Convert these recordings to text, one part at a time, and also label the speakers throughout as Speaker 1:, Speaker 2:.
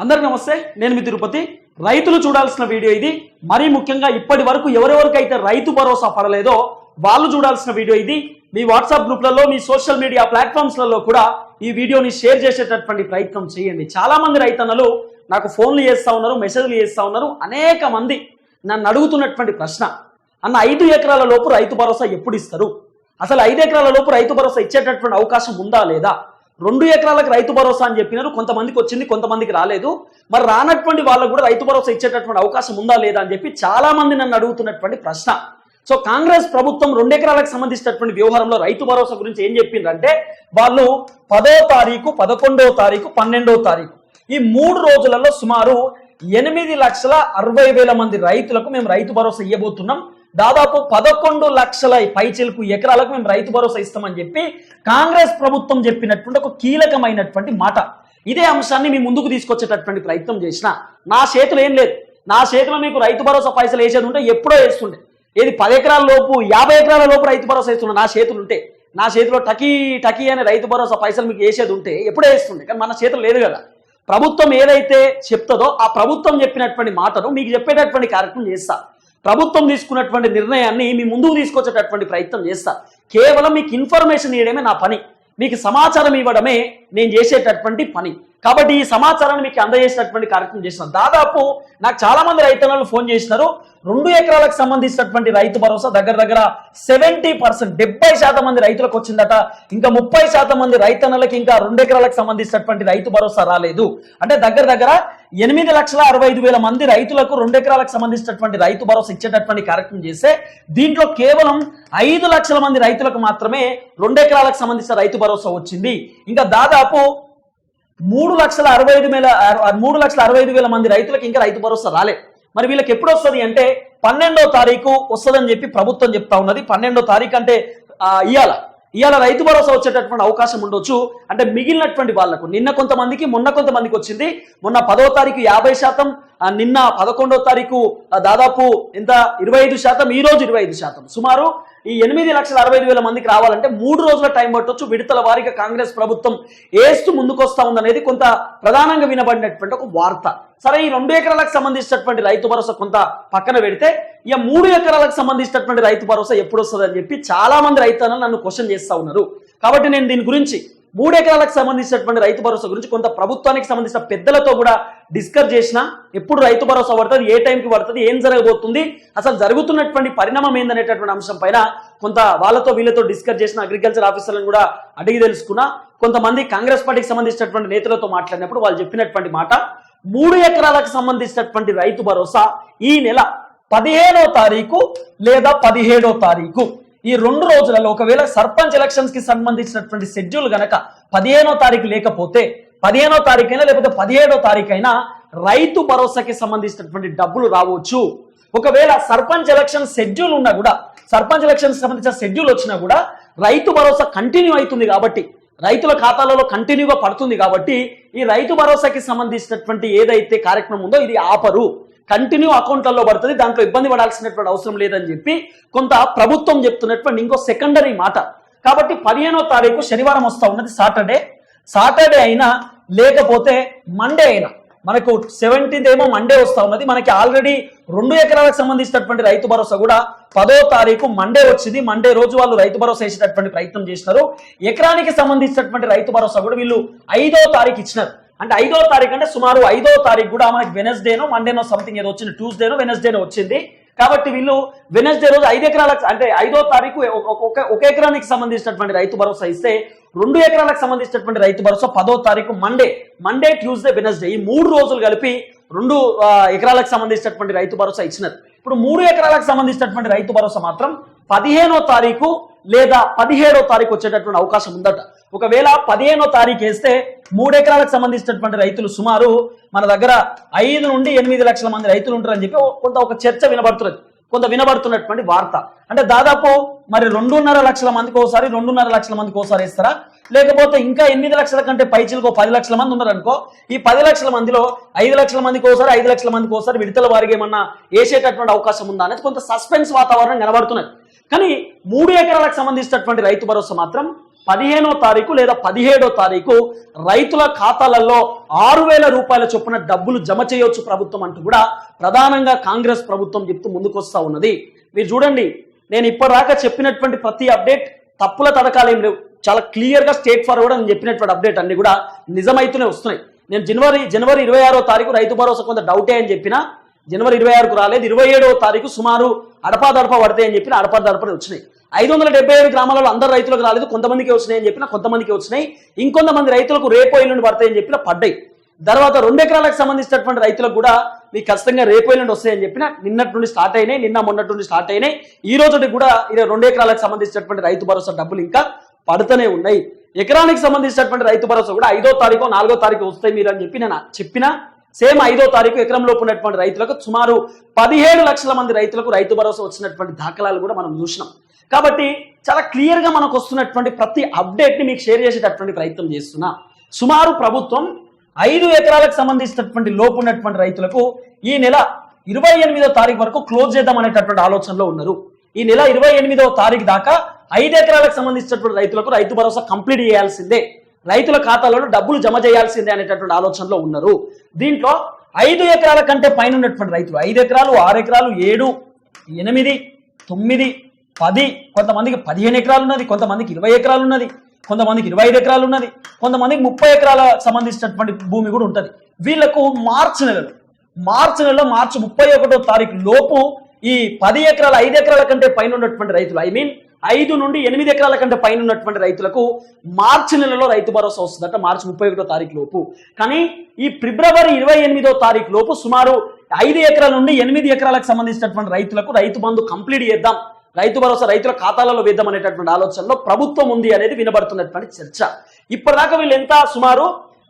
Speaker 1: అందరు నమస్తే నేను మీ తిరుపతి. రైతులు చూడాల్సిన వీడియో ఇది. మరీ ముఖ్యంగా ఇప్పటి వరకు ఎవరెవరికైతే రైతు భరోసా పడలేదో వాళ్ళు చూడాల్సిన వీడియో ఇది. మీ వాట్సాప్ గ్రూప్లలో మీ సోషల్ మీడియా ప్లాట్ఫామ్స్లలో కూడా ఈ వీడియోని షేర్ చేసేటటువంటి ప్రయత్నం చేయండి. చాలా మంది రైతన్నలు నాకు ఫోన్లు చేస్తూ ఉన్నారు మెసేజ్లు చేస్తూ ఉన్నారు. అనేక మంది నన్ను అడుగుతున్నటువంటి ప్రశ్న అన్న ఐదు ఎకరాల లోపు రైతు భరోసా ఎప్పుడు ఇస్తారు? అసలు ఐదు ఎకరాల లోపు రైతు భరోసా ఇచ్చేటటువంటి అవకాశం ఉందా లేదా? రెండు ఎకరాలకు రైతు భరోసా అని చెప్పినారు. కొంతమందికి వచ్చింది కొంతమందికి రాలేదు. మరి రానటువంటి వాళ్ళకు కూడా రైతు భరోసా ఇచ్చేటటువంటి అవకాశం ఉందా లేదా అని చెప్పి చాలా మంది నన్ను అడుగుతున్నటువంటి ప్రశ్న. సో కాంగ్రెస్ ప్రభుత్వం రెండు ఎకరాలకు సంబంధించినటువంటి వ్యవహారంలో రైతు భరోసా గురించి ఏం చెప్పిందంటే వాళ్ళు పదో తారీఖు పదకొండో తారీఖు పన్నెండో తారీఖు. ఈ మూడు రోజులలో సుమారు ఎనిమిది లక్షల అరవై వేల మంది రైతులకు మేము రైతు భరోసా ఇవ్వబోతున్నాం దాదాపు పదకొండు లక్షల పైచిలకు ఎకరాలకు మేము రైతు భరోసా ఇస్తామని చెప్పి కాంగ్రెస్ ప్రభుత్వం చెప్పినటువంటి ఒక కీలకమైనటువంటి మాట. ఇదే అంశాన్ని మీ ముందుకు తీసుకొచ్చేటటువంటి ప్రయత్నం చేసిన నా చేతులు ఏం లేదు. నా చేతిలో మీకు రైతు భరోసా పైసలు వేసేది ఉంటే ఎప్పుడో వేస్తుండే. ఏది పది ఎకరాల లోపు యాభై ఎకరాల లోపు రైతు భరోసా వేస్తుండే నా చేతులు ఉంటే. నా చేతిలో టకీ టకీ అనే రైతు భరోసా పైసలు మీకు వేసేది ఉంటే ఎప్పుడో వేస్తుండే. కానీ మన చేతులు లేదు కదా. ప్రభుత్వం ఏదైతే చెప్తుందో ఆ ప్రభుత్వం చెప్పినటువంటి మాటను మీకు చెప్పేటటువంటి కార్యక్రమం చేస్తా. ప్రభుత్వం తీసుకున్నటువంటి నిర్ణయాన్ని మీ ముందుకు తీసుకొచ్చేటటువంటి ప్రయత్నం చేస్తా. కేవలం మీకు ఇన్ఫర్మేషన్ ఇవ్వడమే నా పని. మీకు సమాచారం ఇవ్వడమే నేను చేసేటటువంటి పని. కాబట్టి ఈ సమాచారాన్ని మీకు అందజేసినటువంటి కార్యక్రమం చేసిన దాదాపు నాకు చాలా మంది రైతన్నలు ఫోన్ చేసినారు. రెండు ఎకరాలకు సంబంధించినటువంటి రైతు భరోసా దగ్గర దగ్గర సెవెంటీ పర్సెంట్ డెబ్బై శాతం మంది రైతులకు వచ్చిందట. ఇంకా ముప్పై శాతం మంది రైతన్నలకి ఇంకా రెండు ఎకరాలకు సంబంధించినటువంటి రైతు భరోసా రాలేదు. అంటే దగ్గర దగ్గర ఎనిమిది లక్షల అరవై ఐదు వేల మంది రైతులకు రెండు ఎకరాలకు సంబంధించినటువంటి రైతు భరోసా ఇచ్చేటటువంటి కార్యక్రమం చేస్తే దీంట్లో కేవలం ఐదు లక్షల మంది రైతులకు మాత్రమే రెండు ఎకరాలకు సంబంధించిన రైతు భరోసా వచ్చింది. ఇంకా దాదాపు మూడు లక్షల అరవై ఐదు వేల మూడు లక్షల అరవై ఐదు వేల మంది రైతులకు ఇంకా రైతు భరోసా రాలే. మరి వీళ్ళకి ఎప్పుడు వస్తుంది అంటే పన్నెండో తారీఖు వస్తుందని చెప్పి ప్రభుత్వం చెప్తా ఉన్నది. పన్నెండో తారీఖు అంటే ఇవాళ ఇవాళ రైతు భరోసా వచ్చేటటువంటి అవకాశం ఉండొచ్చు. అంటే మిగిలినటువంటి వాళ్ళకు నిన్న కొంతమందికి మొన్న కొంతమందికి వచ్చింది. మొన్న పదో తారీఖు యాభై శాతం నిన్న పదకొండో తారీఖు దాదాపు ఎంత? ఇరవై ఐదు శాతం ఈ రోజు ఇరవై ఐదు శాతం. సుమారు ఈ ఎనిమిది లక్షల అరవై ఐదు వేల మందికి రావాలంటే మూడు రోజుల టైం పట్టొచ్చు విడతల వారీగా కాంగ్రెస్ ప్రభుత్వం ఏస్తూ ముందుకొస్తా ఉందనేది కొంత ప్రధానంగా వినబడినటువంటి ఒక వార్త. సరే ఈ రెండు ఎకరాలకు సంబంధించినటువంటి రైతు భరోసా కొంత పక్కన పెడితే ఇక మూడు ఎకరాలకు సంబంధించినటువంటి రైతు భరోసా ఎప్పుడు వస్తుంది అని చెప్పి చాలా మంది రైతులను నన్ను క్వశ్చన్ చేస్తా ఉన్నారు. కాబట్టి నేను దీని గురించి మూడు ఎకరాలకు సంబంధించినటువంటి రైతు భరోసా గురించి కొంత ప్రభుత్వానికి సంబంధించిన పెద్దలతో కూడా డిస్కస్ చేసిన ఎప్పుడు రైతు భరోసా పడుతుంది ఏ టైంకి పడుతుంది ఏం జరగబోతుంది అసలు జరుగుతున్నటువంటి పరిణామం ఏందనేటటువంటి అంశం పైన కొంత వాళ్ళతో వీళ్ళతో డిస్కస్ చేసిన అగ్రికల్చర్ ఆఫీసర్లను కూడా అడిగి తెలుసుకున్నా. కొంతమంది కాంగ్రెస్ పార్టీకి సంబంధించినటువంటి నేతలతో మాట్లాడినప్పుడు వాళ్ళు చెప్పినటువంటి మాట మూడు ఎకరాలకు సంబంధించినటువంటి రైతు భరోసా ఈ నెల పదిహేనో తారీఖు లేదా పదిహేడో తారీఖు. ఈ రెండు రోజులలో ఒకవేళ సర్పంచ్ ఎలక్షన్స్కి సంబంధించినటువంటి షెడ్యూల్ గనక పదిహేనో తారీఖు లేకపోతే పదిహేనో తారీఖైనా లేకపోతే పదిహేడో తారీఖైనా రైతు భరోసాకి సంబంధించినటువంటి డబ్బులు రావచ్చు. ఒకవేళ సర్పంచ్ ఎలక్షన్ షెడ్యూల్ ఉన్నా కూడా సర్పంచ్ ఎలక్షన్ సంబంధించిన షెడ్యూల్ వచ్చినా కూడా రైతు భరోసా కంటిన్యూ అవుతుంది కాబట్టి రైతుల ఖాతాలలో కంటిన్యూగా పడుతుంది కాబట్టి ఈ రైతు భరోసాకి సంబంధించినటువంటి ఏదైతే కార్యక్రమం ఉందో ఇది ఆపరు. కంటిన్యూ అకౌంట్లలో పడుతుంది దాంట్లో ఇబ్బంది పడాల్సినటువంటి అవసరం లేదని చెప్పి కొంత ప్రభుత్వం చెప్తున్నటువంటి ఇంకో సెకండరీ మాట. కాబట్టి పదిహేనో తారీఖు శనివారం వస్తా ఉన్నది సాటర్డే. సాటర్డే అయినా లేకపోతే మండే అయినా మనకు సెవెంటీన్త్ ఏమో మండే వస్తా ఉన్నది. మనకి ఆల్రెడీ రెండు ఎకరాలకు సంబంధించినటువంటి రైతు భరోసా కూడా పదో తారీఖు మండే వచ్చింది. మండే రోజు వాళ్ళు రైతు భరోసా వేసేటటువంటి ప్రయత్నం చేసినారు ఎకరానికి సంబంధించినటువంటి రైతు భరోసా కూడా వీళ్ళు ఐదో తారీఖు ఇచ్చినారు. అంటే ఐదో తారీఖు అంటే సుమారు ఐదో తారీఖు కూడా మనకి వెనస్డేనో మండేనో సంథింగ్ ఏదో వచ్చింది. ట్యూస్డేనో వెనస్డేనో వచ్చింది. కాబట్టి వీళ్ళు వెనస్డే రోజు ఐదు ఎకరాలకు అంటే ఐదో తారీఖు ఒక- ఒక- ఎకరానికి సంబంధించినటువంటి రైతు భరోసా ఇస్తే రెండు ఎకరాలకు సంబంధించినటువంటి రైతు భరోసా పదో తారీఖు మండే మండే ట్యూస్డే వెనస్డే ఈ మూడు రోజులు కలిపి రెండు ఎకరాలకు సంబంధించినటువంటి రైతు భరోసా ఇచ్చినారు. ఇప్పుడు మూడు ఎకరాలకు సంబంధించినటువంటి రైతు భరోసా మాత్రం పదిహేనో తారీఖు లేదా పదిహేడో తారీఖు వచ్చేటటువంటి అవకాశం ఉందట. ఒకవేళ పదిహేనో తారీఖు వేస్తే మూడు ఎకరాలకు సంబంధించినటువంటి రైతులు సుమారు మన దగ్గర ఐదు నుండి ఎనిమిది లక్షల మంది రైతులు ఉంటారని చెప్పి కొంత ఒక చర్చ వినబడుతున్నది. కొంత వినబడుతున్నటువంటి వార్త. అంటే దాదాపు మరి రెండున్నర లక్షల మందికి ఒకసారి రెండున్నర లక్షల మందికి ఒకసారి ఇస్తారా లేకపోతే ఇంకా ఎనిమిది లక్షల కంటే పైచిలకు పది లక్షల మంది ఉన్నారనుకో ఈ పది లక్షల మందిలో ఐదు లక్షల మందికి ఒకసారి ఐదు లక్షల మందికి ఒకసారి విడతల వారికి ఏమన్నా వేసేటటువంటి అవకాశం ఉందా అనేది కొంత సస్పెన్స్ వాతావరణం కనబడుతున్నది. కానీ మూడు ఎకరాలకు సంబంధించినటువంటి రైతు భరోసా మాత్రం పదిహేనో తారీఖు లేదా పదిహేడో తారీఖు రైతుల ఖాతాలలో ఆరు వేల రూపాయల చొప్పున డబ్బులు జమ చేయవచ్చు ప్రభుత్వం అంటూ కూడా ప్రధానంగా కాంగ్రెస్ ప్రభుత్వం చెప్తూ ముందుకొస్తా ఉన్నది. మీరు చూడండి నేను ఇప్పటిదాకా చెప్పినటువంటి ప్రతి అప్డేట్ తప్పుల తడకాలేం లేవు. చాలా క్లియర్గా స్టేట్ ఫార్వర్డ్ అని చెప్పినటువంటి అప్డేట్ అన్ని కూడా నిజమైతూనే వస్తున్నాయి. నేను జనవరి జనవరి ఇరవై ఆరో తారీఖు రైతు భరోసా కొంత డౌటే అని చెప్పిన జనవరి ఇరవై ఆరుకు రాలేదు. ఇరవై ఏడవ తారీఖు సుమారు అడపాదడప పడతాయి అని చెప్పిన అడపాదడపని వచ్చినాయి. ఐదు వందల డెబ్బై ఏడు గ్రామాలలో అందరు రైతులకు రాలేదు. కొంతమందికి వచ్చినాయి అని చెప్పిన కొంతమందికి వచ్చినాయి. ఇంకొంతమంది రైతులకు రేపు ఎల్లుండి పడతాయని చెప్పిన పడ్డాయి. తర్వాత రెండు ఎకరాలకు సంబంధించినటువంటి రైతులకు కూడా మీకు ఖచ్చితంగా రేపు ఎల్లుండి వస్తాయని చెప్పిన నిన్నటి నుండి స్టార్ట్ అయినాయి. నిన్న మొన్నటి నుండి స్టార్ట్ అయినాయి. ఈ రోజుకి కూడా ఇరవై రెండు ఎకరాలకు సంబంధించినటువంటి రైతు భరోసా డబ్బులు ఇంకా పడుతూనే ఉన్నాయి. ఎకరానికి సంబంధించినటువంటి రైతు భరోసా కూడా ఐదో తారీఖు నాలుగో తారీఖు వస్తాయి మీరు అని చెప్పి నేను చెప్పిన సేమ్ ఐదో తారీఖు ఎకరం లోపు ఉన్నటువంటి రైతులకు సుమారు పదిహేడు లక్షల మంది రైతులకు రైతు భరోసా వచ్చినటువంటి దాఖలాలు కూడా మనం చూసినాం. కాబట్టి చాలా క్లియర్గా మనకు వస్తున్నటువంటి ప్రతి అప్డేట్ని మీకు షేర్ చేసేటటువంటి ప్రయత్నం చేస్తున్నా. సుమారు ప్రభుత్వం ఐదు ఎకరాలకు సంబంధించినటువంటి లోపు ఉన్నటువంటి రైతులకు ఈ నెల ఇరవై ఎనిమిదో తారీఖు వరకు క్లోజ్ చేద్దాం అనేటటువంటి ఆలోచనలో ఉన్నారు. ఈ నెల ఇరవై ఎనిమిదవ తారీఖు దాకా ఐదు ఎకరాలకు సంబంధించినటువంటి రైతులకు రైతు భరోసా కంప్లీట్ చేయాల్సిందే. రైతుల ఖాతాలలో డబ్బులు జమ చేయాల్సిందే అనేటటువంటి ఆలోచనలో ఉన్నారు. దీంట్లో ఐదు ఎకరాల కంటే పైన ఉన్నటువంటి రైతులు ఐదు ఎకరాలు ఆరు ఎకరాలు ఏడు ఎనిమిది తొమ్మిది పది కొంతమందికి పదిహేను ఎకరాలు ఉన్నది కొంతమందికి ఇరవై ఎకరాలు ఉన్నది కొంతమందికి ఇరవై ఐదు ఎకరాలు ఉన్నది కొంతమందికి ముప్పై ఎకరాల సంబంధించినటువంటి భూమి కూడా ఉంటుంది. వీళ్ళకు మార్చి నెలలో మార్చి నెలలో మార్చి ముప్పై ఒకటో తారీఖు లోపు ఈ పది ఎకరాల ఐదు ఎకరాల కంటే పైన ఉన్నటువంటి రైతులు ఐ మీన్ ఐదు నుండి ఎనిమిది ఎకరాల కంటే పైన ఉన్నటువంటి రైతులకు మార్చి నెలలో రైతు భరోసా వస్తుందట మార్చి ముప్పై ఒకటో తారీఖు లోపు. కానీ ఈ ఫిబ్రవరి ఇరవై ఎనిమిదో తారీఖు లోపు సుమారు ఐదు ఎకరాల నుండి ఎనిమిది ఎకరాలకు సంబంధించినటువంటి రైతులకు రైతు బంధు కంప్లీట్ చేద్దాం. రైతు భరోసా రైతుల ఖాతాలలో వేద్దాం అనేటటువంటి ఆలోచనలో ప్రభుత్వం ఉంది అనేది వినబడుతున్నటువంటి చర్చ. ఇప్పటిదాకా వీళ్ళు ఎంత? సుమారు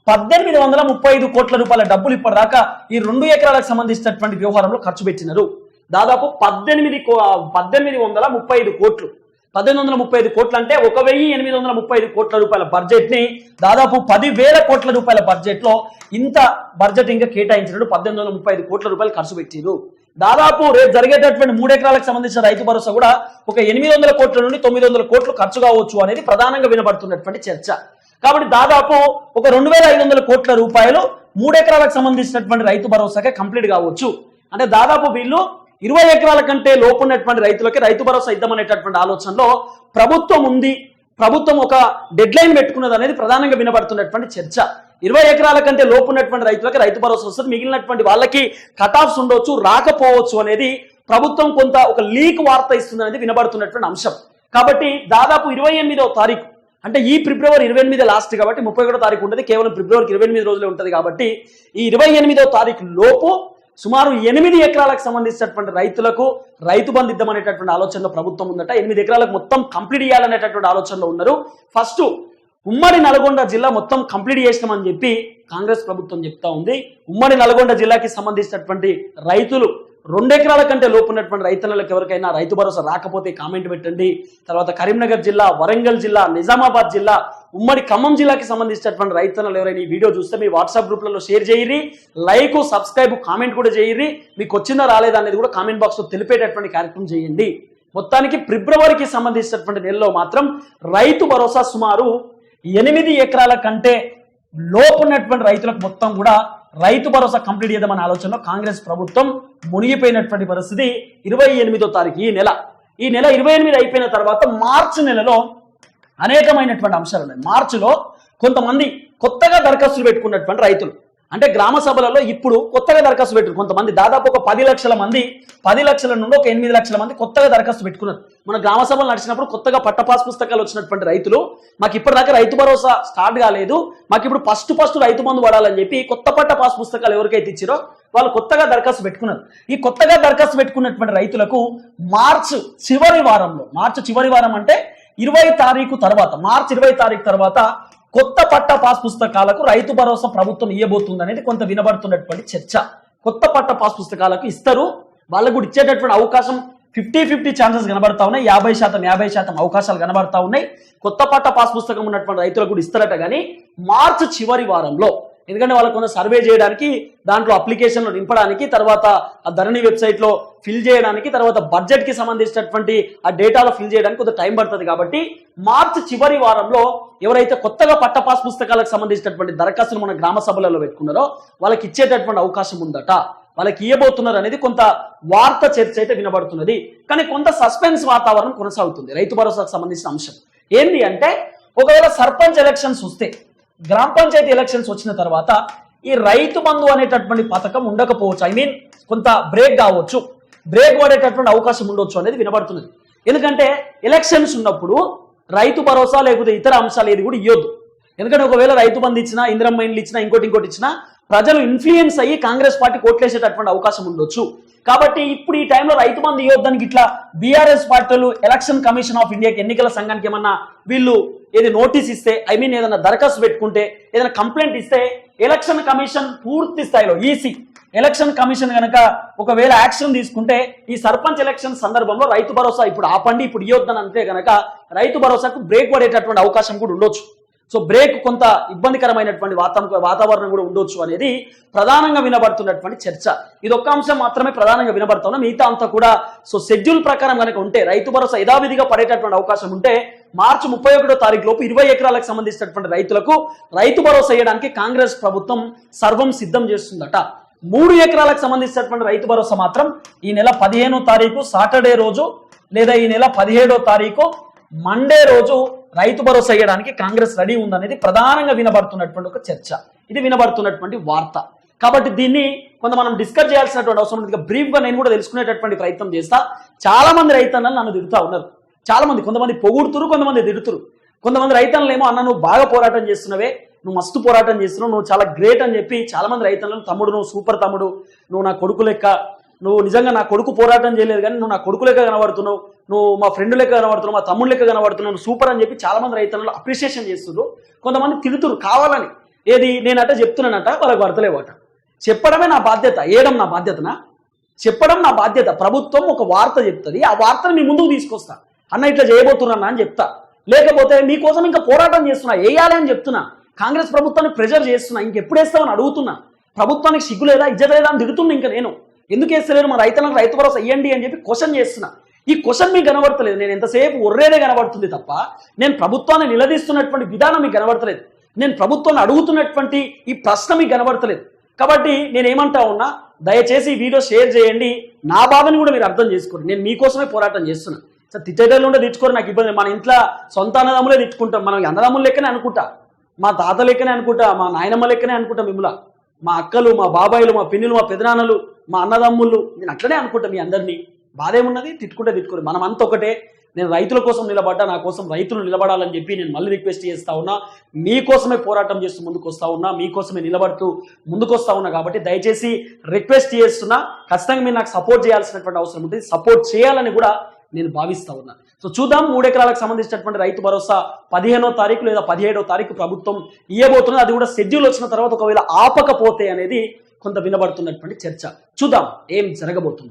Speaker 1: పద్దెనిమిది వందల ముప్పై ఐదు కోట్ల రూపాయల డబ్బులు ఇప్పటిదాకా ఈ రెండు ఎకరాలకు సంబంధించినటువంటి వ్యవహారంలో ఖర్చు పెట్టినారు. దాదాపు పద్దెనిమిది కో- పద్దెనిమిది వందల ముప్పై ఐదు కోట్లు పద్దెనిమిది వందల ముప్పై ఐదు కోట్లు అంటే ఒక వెయ్యి ఎనిమిది వందల ముప్పై ఐదు కోట్ల రూపాయల బడ్జెట్ని దాదాపు పది వేల కోట్ల రూపాయల బడ్జెట్లో ఇంత బడ్జెట్ ఇంకా కేటాయించినట్టు పద్దెనిమిది వందల ముప్పై ఐదు కోట్ల రూపాయలు ఖర్చు పెట్టారు దాదాపు రేపు జరిగేటటువంటి మూడెకరాలకు సంబంధించిన రైతు భరోసా కూడా ఒక ఎనిమిది వందల కోట్ల నుండి తొమ్మిది వందల కోట్లు ఖర్చు కావచ్చు అనేది ప్రధానంగా వినబడుతున్నటువంటి చర్చ. కాబట్టి దాదాపు ఒక రెండు వేల ఐదు వందల కోట్ల రూపాయలు మూడెకరాలకు సంబంధించినటువంటి రైతు భరోసాకే కంప్లీట్ కావచ్చు. అంటే దాదాపు వీళ్ళు ఇరవై ఎకరాల కంటే లోపు ఉన్నటువంటి రైతులకి రైతు భరోసా ఇద్దామనేటటువంటి ఆలోచనలో ప్రభుత్వం ఉంది. ప్రభుత్వం ఒక డెడ్ లైన్ పెట్టుకున్నది అనేది ప్రధానంగా వినబడుతున్నటువంటి చర్చ. ఇరవై ఎకరాల కంటే లోపు ఉన్నటువంటి రైతులకి రైతు భరోసా వస్తుంది. మిగిలినటువంటి వాళ్ళకి కటాఫ్స్ ఉండొచ్చు రాకపోవచ్చు అనేది ప్రభుత్వం కొంత ఒక లీక్ వార్త ఇస్తుంది అనేది వినబడుతున్నటువంటి అంశం. కాబట్టి దాదాపు ఇరవై ఎనిమిదవ తారీఖు అంటే ఈ ఫిబ్రవరి ఇరవై ఎనిమిది లాస్ట్ కాబట్టి ముప్పై ఒకటో తారీఖు ఉంటుంది కేవలం ఫిబ్రవరికి ఇరవై ఎనిమిది రోజులే ఉంటుంది కాబట్టి ఈ ఇరవై ఎనిమిదో తారీఖు లోపు సుమారు ఎనిమిది ఎకరాలకు సంబంధించినటువంటి రైతులకు రైతు బంధు ఇద్దామనేటటువంటి ఆలోచనలో ప్రభుత్వం ఉందట. ఎనిమిది ఎకరాలకు మొత్తం కంప్లీట్ చేయాలనేటటువంటి ఆలోచనలో ఉన్నారు. ఫస్ట్ ఉమ్మడి నల్గొండ జిల్లా మొత్తం కంప్లీట్ చేసినామని చెప్పి కాంగ్రెస్ ప్రభుత్వం చెప్తా ఉంది. ఉమ్మడి నల్గొండ జిల్లాకి సంబంధించినటువంటి రైతులు రెండు ఎకరాల కంటే లోపు ఉన్నటువంటి రైతులకు ఎవరికైనా రైతు భరోసా రాకపోతే కామెంట్ పెట్టండి. తర్వాత కరీంనగర్ జిల్లా వరంగల్ జిల్లా నిజామాబాద్ జిల్లా ఉమ్మడి ఖమ్మం జిల్లాకి సంబంధించినటువంటి రైతులు ఎవరైనా ఈ వీడియో చూస్తే మీ వాట్సాప్ గ్రూప్లలో షేర్ చేయరి లైక్ సబ్స్క్రైబ్ కామెంట్ కూడా చేయరి మీకు వచ్చిందా రాలేదా అనేది కూడా కామెంట్ బాక్స్లో తెలిపేటటువంటి కార్యక్రమం చేయండి. మొత్తానికి ఫిబ్రవరికి సంబంధించినటువంటి నెలలో మాత్రం రైతు భరోసా సుమారు ఎనిమిది ఎకరాల కంటే లోపు ఉన్నటువంటి రైతులకు మొత్తం కూడా రైతు భరోసా కంప్లీట్ చేద్దామనే ఆలోచనలో కాంగ్రెస్ ప్రభుత్వం మునిగిపోయినటువంటి పరిస్థితి ఇరవై ఎనిమిదో తారీఖు ఈ నెల. ఈ నెల ఇరవై ఎనిమిది అయిపోయిన తర్వాత మార్చి నెలలో అనేకమైనటువంటి అంశాలు ఉన్నాయి. మార్చిలో కొంతమంది కొత్తగా దరఖాస్తులు పెట్టుకున్నటువంటి రైతులు. అంటే గ్రామ సభలలో ఇప్పుడు కొత్తగా దరఖాస్తు పెట్టారు. కొంతమంది దాదాపు ఒక పది లక్షల మంది పది లక్షల నుండి ఒక ఎనిమిది లక్షల మంది కొత్తగా దరఖాస్తు పెట్టుకున్నారు. మన గ్రామ సభలు నడిచినప్పుడు కొత్తగా పట్ట పాస్ పుస్తకాలు వచ్చినటువంటి రైతులు మాకు ఇప్పటిదాకా రైతు భరోసా స్టార్ట్ కాలేదు. మాకు ఇప్పుడు ఫస్ట్ ఫస్ట్ రైతు మందు పడాలని చెప్పి కొత్త పట్ట పాస్ పుస్తకాలు ఎవరికైతే ఇచ్చారో వాళ్ళు కొత్తగా దరఖాస్తు పెట్టుకున్నారు. ఈ కొత్తగా దరఖాస్తు పెట్టుకున్నటువంటి రైతులకు మార్చ్ చివరి వారంలో మార్చ్ చివరి వారం అంటే ఇరవై తారీఖు తర్వాత మార్చి ఇరవై తారీఖు తర్వాత కొత్త పట్ట పాస్ పుస్తకాలకు రైతు భరోసా ప్రభుత్వం ఇవ్వబోతుంది అనేది కొంత వినబడుతున్నటువంటి చర్చ. కొత్త పట్ట పాస్ పుస్తకాలకు ఇస్తారు. వాళ్ళకు కూడా ఇచ్చేటటువంటి అవకాశం ఫిఫ్టీ ఫిఫ్టీ ఛాన్సెస్ కనబడతా ఉన్నాయి. యాభై శాతం యాభై శాతం అవకాశాలు కనబడతా ఉన్నాయి. కొత్త పట్ట పాస్ పుస్తకం ఉన్నటువంటి రైతులకు కూడా ఇస్తారట. కానీ మార్చి చివరి వారంలో ఎందుకంటే వాళ్ళకు కొంత సర్వే చేయడానికి దాంట్లో అప్లికేషన్లు నింపడానికి తర్వాత ఆ ధరణి వెబ్సైట్లో ఫిల్ చేయడానికి తర్వాత బడ్జెట్కి సంబంధించినటువంటి ఆ డేటాలో ఫిల్ చేయడానికి కొంత టైం పడుతుంది కాబట్టి మార్చి చివరి వారంలో ఎవరైతే కొత్తగా పట్టపాస్ పుస్తకాలకు సంబంధించినటువంటి దరఖాస్తులు మన గ్రామ సభలలో పెట్టుకున్నారో వాళ్ళకి ఇచ్చేటటువంటి అవకాశం ఉందట. వాళ్ళకి ఇవ్వబోతున్నారు అనేది కొంత వార్త చర్చ అయితే వినబడుతున్నది. కానీ కొంత సస్పెన్స్ వాతావరణం కొనసాగుతుంది రైతు భరోసాకు సంబంధించిన అంశం. ఏంటి అంటే ఒకవేళ సర్పంచ్ ఎలక్షన్స్ వస్తే గ్రామ పంచాయతీ ఎలక్షన్స్ వచ్చిన తర్వాత ఈ రైతు బంధు అనేటటువంటి పథకం ఉండకపోవచ్చు. ఐ మీన్ కొంత బ్రేక్ కావచ్చు. బ్రేక్ పడేటటువంటి అవకాశం ఉండొచ్చు అనేది వినబడుతున్నది. ఎందుకంటే ఎలక్షన్స్ ఉన్నప్పుడు రైతు భరోసా లేకపోతే ఇతర అంశాలు ఏది కూడా ఇవ్వద్దు ఎందుకంటే ఒకవేళ రైతు బంధు ఇచ్చినా ఇందిరమ్మ ఇండ్లు ఇచ్చినా ఇంకోటి ఇంకోటి ఇచ్చినా ప్రజలు ఇన్ఫ్లుయెన్స్ అయ్యి కాంగ్రెస్ పార్టీ కోట్లేసేటటువంటి అవకాశం ఉండొచ్చు. కాబట్టి ఇప్పుడు ఈ టైంలో రైతు బంధు ఇవ్వద్దానికి ఇట్లా బీఆర్ఎస్ పార్టీలు ఎలక్షన్ కమిషన్ ఆఫ్ ఇండియాకి ఎన్నికల సంఘానికి ఏమన్నా వీళ్ళు ఏది నోటీస్ ఇస్తే ఐ మీన్ ఏదైనా దరఖాస్తు పెట్టుకుంటే ఏదైనా కంప్లైంట్ ఇస్తే ఎలక్షన్ కమిషన్ పూర్తి స్థాయిలో ఈసీ ఎలక్షన్ కమిషన్ గనక ఒకవేళ యాక్షన్ తీసుకుంటే ఈ సర్పంచ్ ఎలక్షన్ సందర్భంలో రైతు భరోసా ఇప్పుడు ఆపండి ఇప్పుడు ఇవ్వద్దని అంటే గనక రైతు భరోసాకు బ్రేక్ పడేటటువంటి అవకాశం కూడా ఉండొచ్చు. సో బ్రేక్ కొంత ఇబ్బందికరమైనటువంటి వాతావరణం వాతావరణం కూడా ఉండొచ్చు అనేది ప్రధానంగా వినబడుతున్నటువంటి చర్చ. ఇది ఒక్క అంశం మాత్రమే ప్రధానంగా వినబడుతున్నా మిగతా అంతా కూడా సో షెడ్యూల్ ప్రకారం కనుక ఉంటే రైతు భరోసా యథావిధిగా పడేటటువంటి అవకాశం ఉంటే మార్చి ముప్పై ఒకటో తారీఖు లోపు ఇరవై ఎకరాలకు సంబంధించినటువంటి రైతులకు రైతు భరోసా ఇవ్వడానికి కాంగ్రెస్ ప్రభుత్వం సర్వం సిద్ధం చేస్తుందట. మూడు ఎకరాలకు సంబంధించినటువంటి రైతు భరోసా మాత్రం ఈ నెల పదిహేనో తారీఖు సాటర్డే రోజు లేదా ఈ నెల పదిహేడో తారీఖు మండే రోజు రైతు భరోసా ఇవ్వడానికి కాంగ్రెస్ రెడీ ఉందనేది ప్రధానంగా వినబడుతున్నటువంటి ఒక చర్చ. ఇది వినబడుతున్నటువంటి వార్త. కాబట్టి దీన్ని కొంత మనం డిస్కస్ చేయాల్సినటువంటి అవసరం ఉంది. బ్రీఫ్గా నేను కూడా తెలుసుకునేటటువంటి ప్రయత్నం చేస్తా. చాలా మంది రైతన్నలు నన్ను తిడుతూ ఉన్నారు. చాలా మంది కొంతమంది పొగుడుతురు కొంతమంది తిడుతురు. కొంతమంది రైతన్నలు ఏమో అన్న నువ్వు బాగా పోరాటం చేస్తున్నవే. నువ్వు మస్తు పోరాటం చేస్తున్నావు. నువ్వు చాలా గ్రేట్ అని చెప్పి చాలా మంది రైతన్నలు తమ్ముడు నువ్వు సూపర్ తమ్ముడు. నువ్వు నా కొడుకు లెక్క. నువ్వు నిజంగా నా కొడుకు పోరాటం చేయలేదు కానీ నువ్వు నా కొడుకు లెక్క కనబడుతున్నావు. నువ్వు మా ఫ్రెండ్ లెక్క కనబడుతున్నావు మా తమ్ముడు లెక్క కనబడుతున్నావు నువ్వు సూపర్ అని చెప్పి చాలా మంది రైతన్నలు అప్రిషియేషన్ చేస్తున్నారు. కొంతమంది తిడుతురు కావాలని. ఏది నేనట చెప్తున్నానట వాళ్ళకి వర్తలేవట చెప్పడమే నా బాధ్యత ఏడం నా బాధ్యతనా? చెప్పడం నా బాధ్యత. ప్రభుత్వం ఒక వార్త చెప్తుంది ఆ వార్తను మీ ముందుకు తీసుకొస్తా. అన్న ఇట్లా చేయబోతున్నా అని చెప్తా. లేకపోతే మీకోసం ఇంకా పోరాటం చేస్తున్నా వేయాలి అని చెప్తున్నా. కాంగ్రెస్ ప్రభుత్వాన్ని ప్రెజర్ చేస్తున్నా ఇంకెప్పుడు వేస్తామని అడుగుతున్నా. ప్రభుత్వానికి సిగ్గు లేదా ఇజ్జత లేదా అని దిగుతున్నా ఇంకా నేను. ఎందుకు వేస్తలేరు? మా రైతులకు రైతు భరోసా ఇవ్వండి అని చెప్పి క్వశ్చన్ చేస్తున్నా. ఈ క్వశ్చన్ మీకు కనబడతలేదు. నేను ఎంతసేపు ఒర్రేదే కనబడుతుంది తప్ప నేను ప్రభుత్వాన్ని నిలదీస్తున్నటువంటి విధానం మీకు కనబడతలేదు. నేను ప్రభుత్వాన్ని అడుగుతున్నటువంటి ఈ ప్రశ్న మీకు కనబడతలేదు. కాబట్టి నేను ఉన్నా దయచేసి ఈ వీడియో షేర్ చేయండి. నా బాధని కూడా మీరు అర్థం చేసుకోండి. నేను మీకోసమే పోరాటం చేస్తున్నా. సార్ తిట్టేటోళ్ళు ఉంటే తిట్టుకోరు నాకు ఇబ్బంది. మన ఇంట్లో సొంత అన్నదమ్ములే తిట్టుకుంటాం మనం అన్నదమ్ములు లెక్కనే అనుకుంటా. మా తాత లెక్కనే అనుకుంటా. మా నాయనమ్మ లెక్కనే అనుకుంటా మిమ్మల్ని. మా అక్కలు మా బాబాయిలు మా పిన్నులు మా పెదనాన్నలు మా అన్నదమ్ముళ్ళు నేను అట్లనే అనుకుంటా మీ అందరినీ. బాధేమున్నది తిట్టుకుంటే తిట్టుకోరు. మనం అంత ఒకటే. నేను రైతుల కోసం నిలబడ్డా నా కోసం రైతులు నిలబడాలని చెప్పి నేను మళ్ళీ రిక్వెస్ట్ చేస్తా ఉన్నా. మీకోసమే పోరాటం చేస్తూ ముందుకు వస్తా ఉన్నా మీకోసమే నిలబడుతూ ముందుకు వస్తా ఉన్నా కాబట్టి దయచేసి రిక్వెస్ట్ చేస్తున్నా. ఖచ్చితంగా మీరు నాకు సపోర్ట్ చేయాల్సినటువంటి అవసరం ఉంటుంది. సపోర్ట్ చేయాలని కూడా నేను భావిస్తా ఉన్నాను సో చూద్దాం మూడెకరాలకు సంబంధించినటువంటి రైతు భరోసా పదిహేనో తారీఖు లేదా పదిహేడో తారీఖు ప్రభుత్వం ఇవ్వబోతున్నది అది కూడా షెడ్యూల్ వచ్చిన తర్వాత ఒకవేళ ఆపకపోతే అనేది కొంత వినబడుతున్నటువంటి చర్చ. చూద్దాం ఏం జరగబోతుంది.